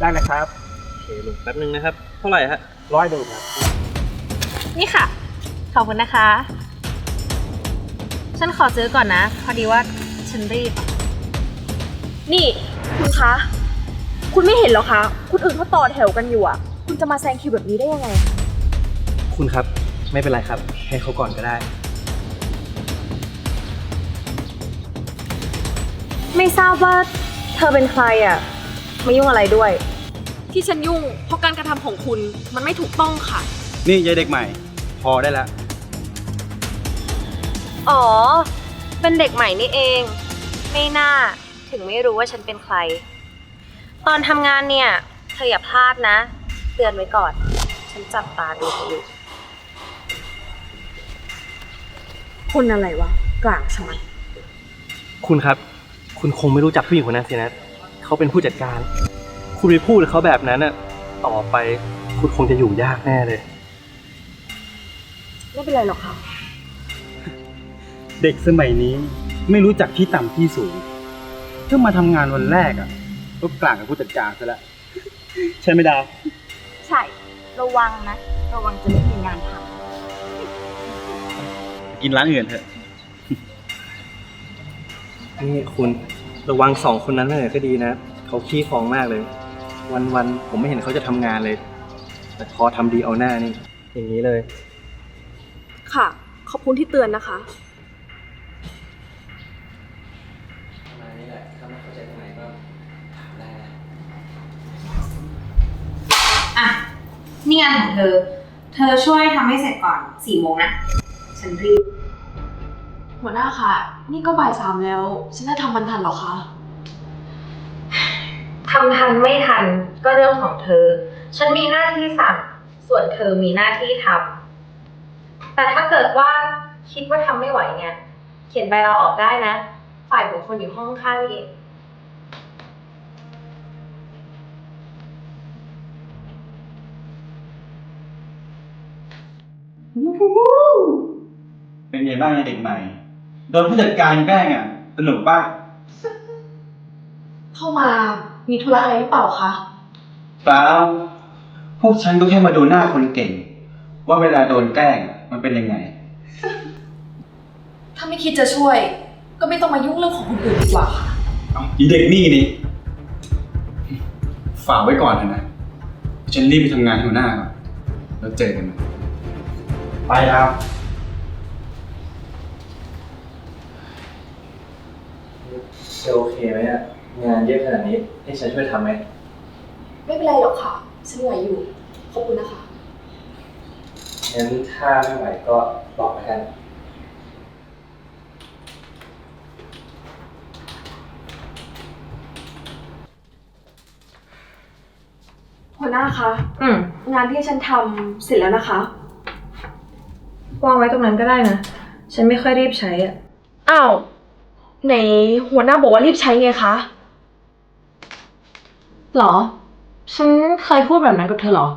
ได้เลยครับโอเคลุงแป๊บนึงนะครับ เท่าไหร่ฮะร้อยดูครับ นี่ค่ะ ขอบคุณนะคะ ฉันขอซื้อก่อนนะ พอดีว่าฉันรีบอะนี่คุณคะ คุณไม่เห็นเหรอคะ คุณอื่นเขาต่อแถวกันอยู่อะคุณจะมาแซงคิวแบบนี้ได้ยังไง คุณครับ ไม่เป็นไรครับ ให้เขาก่อนก็ได้ ไม่ทราบว่าเธอเป็นใครอะ มายุ่งอะไรด้วย ที่ฉันยุ่งเพราะการกระทำของคุณมันไม่ถูกต้องค่ะ นี่ยายเด็กใหม่ พอได้แล้ว อ๋อ เป็นเด็กใหม่นี่เอง ไม่น่า ถึงไม่รู้ว่าฉันเป็นใคร ตอนทำงานเนี่ย เธออย่าพลาดนะ เตือนไว้ก่อน ฉันจับตาดูเธออยู่ คนอะไรวะกลางชมัยคุณครับ คุณคงไม่รู้จักผู้หญิงคนนั้นสินะ เขาเป็นผู้จัดการ คุณไปพูดกับเขาแบบนั้นน่ะต่อไปคุณคงจะอยู่ยากแน่เลย ไม่เป็นไรหรอกค่ะ เด็กสมัยนี้ไม่รู้จักที่ต่ำที่สูง เพิ่งมาทำงานวันแรกอะก็กลางกับผู้จัดการซะแล้วใช่ไหมดาวใช่ ระวังนะ ระวังจะไม่มีงานทกินร้านอื่นเถอะ นี่คุณ ระวังสองคนนั้นไว้หน่อยก็ดีนะเขาขี้ฟองมากเลยวันๆผมไม่เห็นเขาจะทำงานเลย แต่พอทำดีเอาหน้านี่ อย่างนี้เลย ค่ะ ขอบคุณที่เตือนนะคะ มานี่แหละ ถ้าไม่เข้าใจตรงไหนก็ถามได้นะอะ นี่งานของเธอ เธอช่วยทำให้เสร็จก่อนสี่โมงนะ ฉันรีบ หัวหน้าค่ะนี่ก็บ่ายสามแล้ว ฉันจะทำมันทันเหรอคะ ทำทันไม่ทันก็เรื่องของเธอ ฉันมีหน้าที่สั่ง ส่วนเธอมีหน้าที่ทำ แต่ถ้าเกิดว่าคิดว่าทำไม่ไหวเนี่ย เขียนใบลาออกได้นะ ฝ่ายบุคคลอยู่ห้องข้างนี่เองเป็นไงบ้างยายเด็กใหม่ โดนผู้จัดการแกล้งอะสนุกป่ะเข้ามามีธุระอะไรหรือเปล่าคะ เปล่าพวกฉันก็แค่มาดูหน้าคนเก่ง ว่าเวลาโดนแกล้งมันเป็นยังไง ถ้าไม่คิดจะช่วย ก็ไม่ต้องมายุ่งเรื่องของคนอื่นดีกว่าค่ะ เอาอีเด็กนี่นี่ฝากไว้ก่อนเถอะนะฉันรีบไปทำงานหัวหน้าก่อนแล้วเจอกันนะไปแล้ว จะโอเคไหมอะงานเยอะขนาดนี้ให้ฉันช่วยทำไหม ไม่เป็นไรหรอกค่ะ ฉันไหวอยู่ ขอบคุณนะคะ งั้นถ้าไม่ไหวก็บอกแล้วกัน หัวหน้าคะ อืมงานที่ฉันทำเสร็จแล้วนะคะ วางไว้ตรงนั้นก็ได้นะ ฉันไม่ค่อยรีบใช้อะอ้าว ไหนหัวหน้าบอกว่ารีบใช้ไงคะ หรอ ฉันเคยพูดแบบนั้นกับเธอเหรอ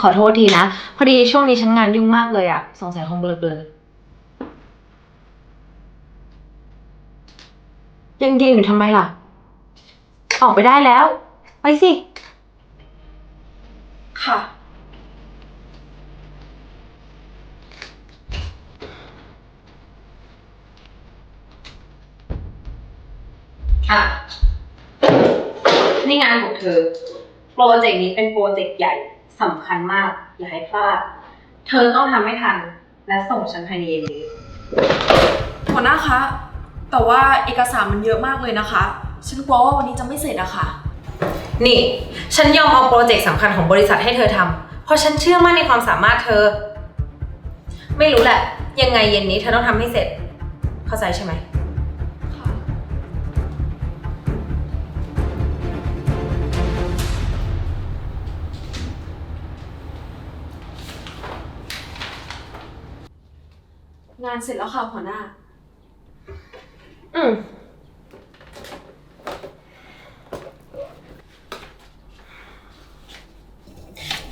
ขอโทษทีนะ พอดีช่วงนี้ฉันงานยุ่งมากเลยอะสงสัยคงเบลอๆยังยืนอยู่ทำไมล่ะ ออกไปได้แล้ว ไปสิ ค่ะ อะ นี่งานของเธอ โปรเจกต์นี้เป็นโปรเจกต์ใหญ่สำคัญมาก อย่าให้พลาด เธอต้องทำให้ทัน และส่งฉันภายในเย็นนี้ หัวหน้าคะ แต่ว่าเอกสารมันเยอะมากเลยนะคะ ฉันกลัวว่าวันนี้จะไม่เสร็จอะค่ะ นี่ ฉันยอมเอาโปรเจกต์สำคัญของบริษัทให้เธอทำเพราะฉันเชื่อมั่นในความสามารถเธอ ไม่รู้แหละ ยังไงเย็นนี้เธอต้องทำให้เสร็จ เข้าใจใช่ไหมานเสร็จแล้วค่ะหัวหน้า อืม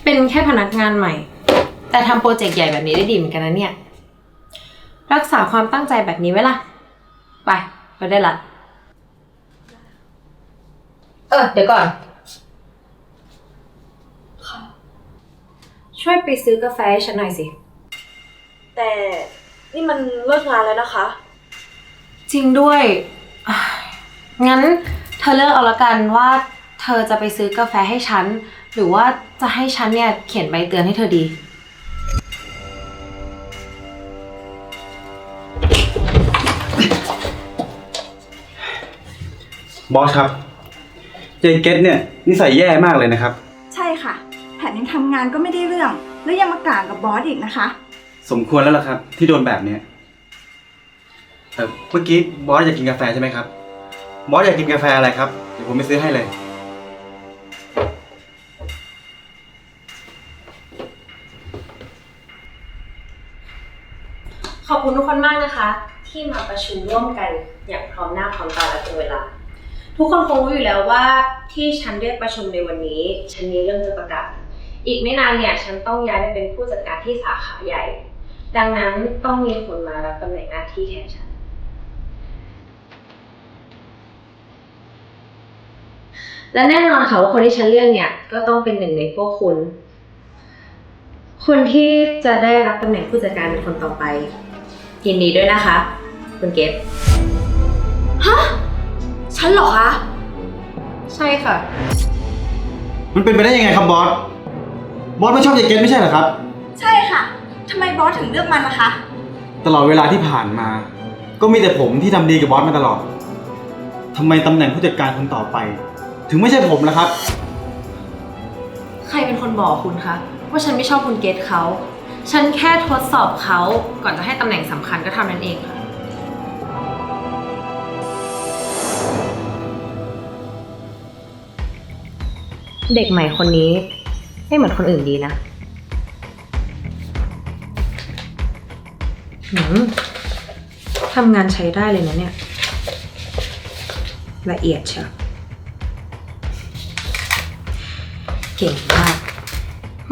เป็นแค่พนักงานใหม่ แต่ทำโปรเจกต์ใหญ่แบบนี้ได้ดีเหมือนกันนะเนี่ย รักษาความตั้งใจแบบนี้ไว้ล่ะ ไปไปได้ละ เออ เดี๋ยวก่อนช่วยไปซื้อกาแฟให้ฉันหน่อยสิ แต่ นี่มันเลิกงานแล้วนะคะ จริงด้วยอะงั้นเธอเลือกเอาละกันว่า เธอจะไปซื้อกาแฟให้ฉัน หรือว่าจะให้ฉันเนี่ยเขียนใบเตือนให้เธอดี บอสครับเจนเกตเนี่ยนิสัยแย่มากเลยนะครับ ใช่ค่ะ แถมยังทำงานก็ไม่ได้เรื่อง แล้วยังมากล่าวกับบอสอีกนะคะ สมควรแล้วล่ะครับ ที่โดนแบบเนี้ยเออเมื่อกี้บอสอยากกินกาแฟใช่ไหมครับ บอสอยากกินกาแฟอะไรครับ เดี๋ยวผมไปซื้อให้เลย ขอบคุณทุกคนมากนะคะ ที่มาประชุมร่วมกันอย่างพร้อมหน้าพร้อมตาและตรงเวลา ทุกคนคงรู้อยู่แล้วว่าที่ฉันเรียกประชุมในวันนี้ ฉันมีเรื่องจะประกาศอีกไม่นานเนี่ย ฉันต้องย้ายไปเป็นผู้จัดการที่สาขาใหญ่ ดังนั้นต้องมีคนมารับตำแหน่งหน้าที่แทนฉัน และแน่นอนค่ะว่าคนที่ฉันเลือกเนี่ย ก็ต้องเป็นหนึ่งในพวกคุณ คนที่จะได้รับตำแหน่งผู้จัดการเป็นคนต่อไปยินดีด้วยนะคะ คุณเกตฉันเหรอคะ ใช่ค่ะ มันเป็นไปได้ยังไงครับบอส บอสไม่ชอบเจนเกตไม่ใช่เหรอครับ ใช่ค่ะ ทำไมบอสถึงเลือกมันนะคะ ตลอดเวลาที่ผ่านมา ก็มีแต่ผมที่ทำดีกับบอสมาตลอดทำไมตำแหน่งผู้จัดการคนต่อไป ถึงไม่ใช่ผมล่ะครับ ใครเป็นคนบอกคุณคะว่าฉันไม่ชอบคุณเกตเขา ฉันแค่ทดสอบเขาก่อนจะให้ตำแหน่งสำคัญก็เท่านั้นเองค่ะ เด็กใหม่คนนี้ ไม่เหมือนคนอื่นดีนะ ทำงานใช้ได้เลยนะเนี่ย ละเอียดเชียวเก่งมาก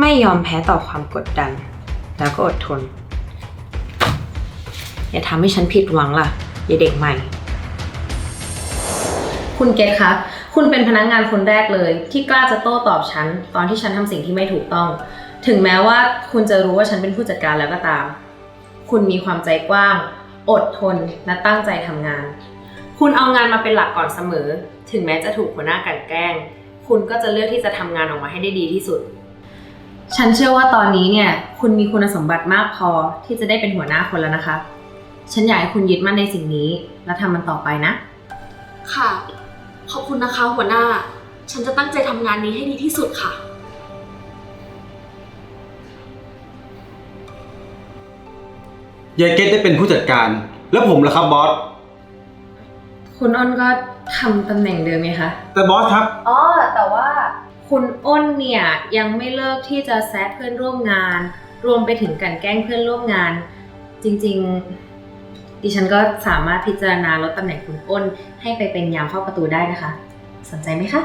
ไม่ยอมแพ้ต่อความกดดัน แล้วก็อดทน อย่าทำให้ฉันผิดหวังล่ะ อย่าเด็กใหม่ คุณเกตคะ คุณเป็นพนักงงานคนแรกเลย ที่กล้าจะโต้ตอบฉัน ตอนที่ฉันทำสิ่งที่ไม่ถูกต้อง ถึงแม้ว่าคุณจะรู้ว่าฉันเป็นผู้จัดการแล้วก็ตาม คุณมีความใจกว้าง อดทน และตั้งใจทำงาน คุณเอางานมาเป็นหลักก่อนเสมอ ถึงแม้จะถูกหัวหน้ากันแกล้ง คุณก็จะเลือกที่จะทำงานออกมาให้ได้ดีที่สุด ฉันเชื่อว่าตอนนี้เนี่ย คุณมีคุณสมบัติมากพอที่จะได้เป็นหัวหน้าคนแล้วนะคะ ฉันอยากให้คุณยึดมั่นในสิ่งนี้ และทำมันต่อไปนะ ค่ะ ขอบคุณนะคะหัวหน้า ฉันจะตั้งใจทำงานนี้ให้ดีที่สุดค่ะ ยายเกตได้เป็นผู้จัดการ แล้วผมล่ะครับบอส คุณอ้นก็ทำตำแหน่งเดิมไหมคะ แต่บอสครับ อ๋อ แต่ว่าคุณอ้นเนี่ยยังไม่เลิกที่จะแซะเพื่อนร่วมงาน รวมไปถึงกลันแกล้งเพื่อนร่วมงาน จริงๆ ดิฉันก็สามารถพิจารณาลดตำแหน่งคุณอ้น ให้ไปเป็นยามเฝ้าประตูได้นะคะ สนใจไหมคะ